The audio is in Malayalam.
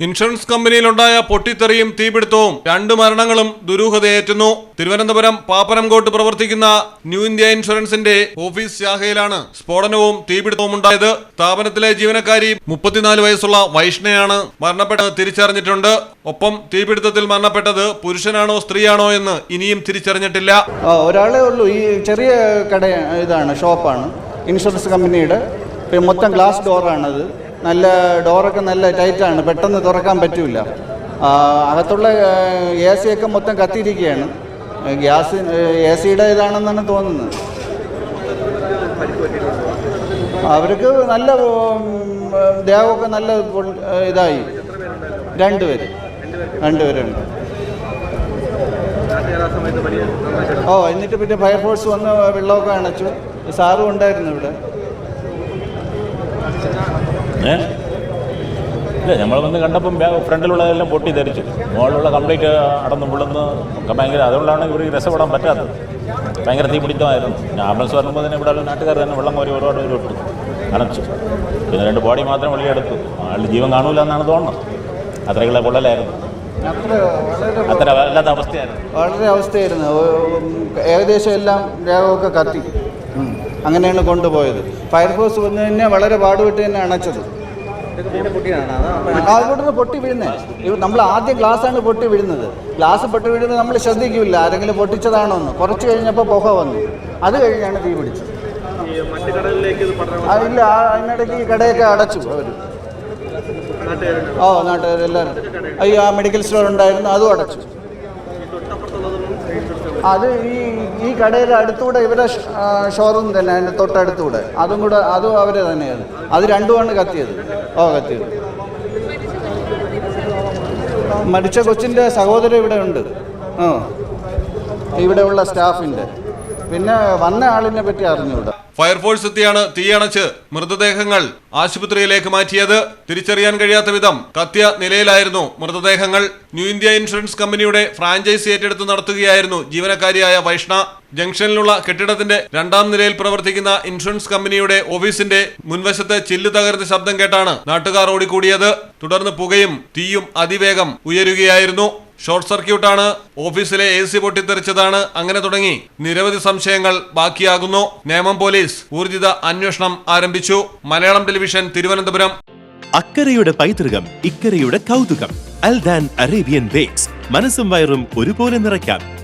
ഇൻഷുറൻസ് കമ്പനിയിലുണ്ടായ പൊട്ടിത്തെറിയും തീപിടുത്തവും രണ്ട് മരണങ്ങളും ദുരൂഹതയേറ്റുന്നു. തിരുവനന്തപുരം പാപ്പനംകോട്ട് പ്രവർത്തിക്കുന്ന ന്യൂ ഇന്ത്യ ഇൻഷുറൻസിന്റെ ഓഫീസ് ശാഖയിലാണ് സ്ഫോടനവും തീപിടുത്തവും ഉണ്ടായത്. സ്ഥാപനത്തിലെ ജീവനക്കാരി മുപ്പത്തിനാല് വയസ്സുള്ള വൈഷ്ണയാണ് മരണപ്പെട്ടത് തിരിച്ചറിഞ്ഞിട്ടുണ്ട്. ഒപ്പം തീപിടുത്തത്തിൽ മരണപ്പെട്ടത് പുരുഷനാണോ സ്ത്രീയാണോ എന്ന് ഇനിയും തിരിച്ചറിഞ്ഞിട്ടില്ല. ഒരാളേ ഉള്ളൂ. ഈ ചെറിയ കട ഇതാണ് ഷോപ്പാണ്. ഇൻഷുറൻസ് കമ്പനിയുടെ. മൊത്തം ഗ്ലാസ് ഡോറാണത്. നല്ല ഡോറൊക്കെ നല്ല ടൈറ്റാണ്. പെട്ടെന്ന് തുറക്കാൻ പറ്റില്ല അകത്തുള്ള എ സി ഒക്കെ മൊത്തം കത്തിയിരിക്കുകയാണ്. ഗ്യാസ് എ സിയുടെ ഇതാണെന്നാണ് തോന്നുന്നത്. അവർക്ക് നല്ല ദേഹമൊക്കെ നല്ല ഇതായി. രണ്ടുപേര് രണ്ടുപേരുണ്ട് ഓ എന്നിട്ട് പിന്നെ ഫയർഫോഴ്സ് വന്ന് വെള്ളമൊക്കെ അണച്ചു. സാറും ഉണ്ടായിരുന്നു ഇവിടെ. ഇല്ല നമ്മൾ വന്ന് കണ്ടപ്പം ഫ്രണ്ടിലുള്ളതെല്ലാം പൊട്ടി ധരിച്ചു മുകളിലുള്ള കംപ്ലീറ്റ് അടന്ന് മുള്ളുന്ന് ഒക്കെ ഭയങ്കര അതുകൊണ്ടാണ് ഇവർ രസപ്പെടാൻ പറ്റാത്തത്. ഭയങ്കര തീപിടിത്തമായിരുന്നു ഞാൻ ആംബുലൻസ് വരുമ്പോൾ തന്നെ ഇവിടെ നാട്ടുകാർ തന്നെ വെള്ളം കോരി ഒരുപാട് പേര് ഇട്ടു അണച്ചു പിന്നെ രണ്ട് ബോഡി മാത്രം വെളിയെടുത്തു ആളുടെ ജീവൻ കാണൂല എന്നാണ് തോന്നുന്നത്. അത്രയുള്ള പൊള്ളലായിരുന്നു. അത്ര വല്ലാത്ത അവസ്ഥയായിരുന്നു. വളരെ അവസ്ഥയായിരുന്നു. ഏകദേശം എല്ലാം ദേഹമൊക്കെ കത്തി. അങ്ങനെയാണ് കൊണ്ടുപോയത്. ഫയർഫോഴ്സ് വന്നു തന്നെ വളരെ പാടുപെട്ട് തന്നെ അണച്ചത്. ഇവിടുന്ന് പൊട്ടി വീഴുന്നേ. നമ്മൾ ആദ്യം ഗ്ലാസ്സാണ് പൊട്ടി വീഴുന്നത്. ഗ്ലാസ് പൊട്ടി വീഴുന്നത് നമ്മൾ ശ്രദ്ധിക്കില്ല ആരെങ്കിലും പൊട്ടിച്ചതാണോ എന്ന് കുറച്ച് കഴിഞ്ഞപ്പോൾ പുക വന്നു. അത് കഴിഞ്ഞാണ് തീ പിടിച്ചത്. ഇല്ല അതിനിടയ്ക്ക് ഈ കടയൊക്കെ അടച്ചു അവർ ഓ നാട്ടുകാരെല്ലാവരും അയ്യോ ആ മെഡിക്കൽ സ്റ്റോർ ഉണ്ടായിരുന്നു അതും അടച്ചു. അത് ഈ ഈ കടയുടെ അടുത്തൂടെ ഇവരെ ഷോറൂം തന്നെ അതിന്റെ തൊട്ടടുത്തൂടെ. അതും കൂടെ അതും അവരെ തന്നെയാണ്. അത് രണ്ടുമാണ് കത്തിയത്. ഓ കത്തിയത്. മരിച്ച കൊച്ചിന്റെ സഹോദരൻ ഇവിടെ ഉണ്ട്. ആ ഇവിടെയുള്ള സ്റ്റാഫിന്റെ. പിന്നെ വന്ന ആളിനെ പറ്റി അറിഞ്ഞൂടാ. ഫയർഫോഴ്സ് എത്തിയാണ് തീയണച്ച് മൃതദേഹങ്ങൾ. ആശുപത്രിയിലേക്ക് മാറ്റിയത് തിരിച്ചറിയാൻ കഴിയാത്ത വിധം കത്തിയ നിലയിലായിരുന്നു മൃതദേഹങ്ങൾ. ന്യൂ ഇന്ത്യ ഇൻഷുറൻസ് കമ്പനിയുടെ ഫ്രാഞ്ചൈസി ഏറ്റെടുത്ത് നടത്തുകയായിരുന്നു ജീവനക്കാരിയായ വൈഷ്ണ. ജംഗ്ഷനിലുള്ള കെട്ടിടത്തിന്റെ രണ്ടാം നിലയിൽ പ്രവർത്തിക്കുന്ന ഇൻഷുറൻസ് കമ്പനിയുടെ ഓഫീസിന്റെ മുൻവശത്ത് ചില്ല് തകർന്ന ശബ്ദം കേട്ടാണ് നാട്ടുകാർ ഓടിക്കൂടിയത്. തുടർന്ന് പുകയും തീയും അതിവേഗം ഉയരുകയായിരുന്നു. ഷോർട്ട് സർക്യൂട്ടാണ്. ഓഫീസിലെ എ സി പൊട്ടിത്തെറിച്ചതാണ്. അങ്ങനെ തുടങ്ങി. നിരവധി സംശയങ്ങൾ ബാക്കിയാകുന്നു. നേമം പോലീസ് ഊർജിത അന്വേഷണം ആരംഭിച്ചു. മലയാളം ടെലിവിഷൻ തിരുവനന്തപുരം. അക്കരയുടെ പൈതൃകം ഇക്കരയുടെ കൗതുകം. Al Dhan Arabian bakes. മനസ്സും വയറും ഒരുപോലെ നിറയ്ക്കാം.